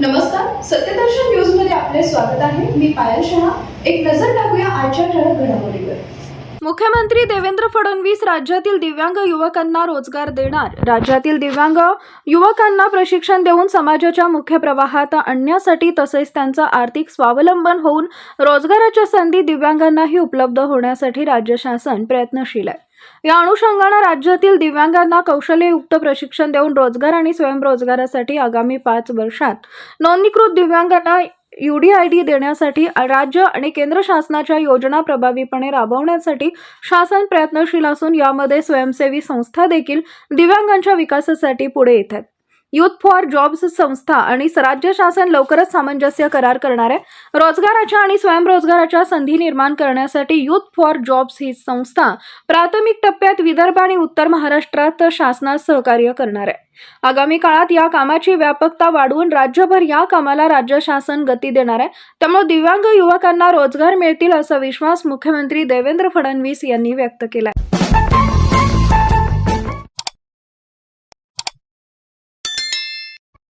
नमस्कार सत्यदर्शन न्यूजमध्ये आपले स्वागत आहे. मी पायल शहा. एक नजर टाकूया आजच्या ठळक घडामोडीवर. मुख्यमंत्री देवेंद्र फडणवीस राज्यातील दिव्यांग युवकांना रोजगार देणार. राज्यातील दिव्यांग युवकांना प्रशिक्षण देऊन समाजाच्या मुख्य प्रवाहात आणण्यासाठी तसेच त्यांचं आर्थिक स्वावलंबन होऊन रोजगाराच्या संधी दिव्यांगांनाही उपलब्ध होण्यासाठी राज्य शासन प्रयत्नशील आहे. या अनुषंगानं राज्यातील दिव्यांगांना कौशल्ययुक्त प्रशिक्षण देऊन रोजगार आणि स्वयंरोजगारासाठी आगामी पाच वर्षात नोंदणीकृत दिव्यांगांना यूडीआयडी देण्यासाठी राज्य आणि केंद्र शासनाच्या योजना प्रभावीपणे राबवण्यासाठी शासन प्रयत्नशील असून यामध्ये स्वयंसेवी संस्था देखील दिव्यांगांच्या विकासासाठी पुढे येत आहेत. युथ फॉर जॉब्स संस्था आणि राज्य शासन लवकरच सामंजस्य करार करणार आहे. रोजगाराच्या आणि स्वयंरोजगाराच्या संधी निर्माण करण्यासाठी युथ फॉर जॉब्स ही संस्था प्राथमिक टप्प्यात विदर्भ आणि उत्तर महाराष्ट्रात शासनास सहकार्य करणार आहे. आगामी काळात या कामाची व्यापकता वाढवून राज्यभर या कामाला राज्य शासन गती देणार आहे. त्यामुळे दिव्यांग युवकांना रोजगार मिळतील असा विश्वास मुख्यमंत्री देवेंद्र फडणवीस यांनी व्यक्त केला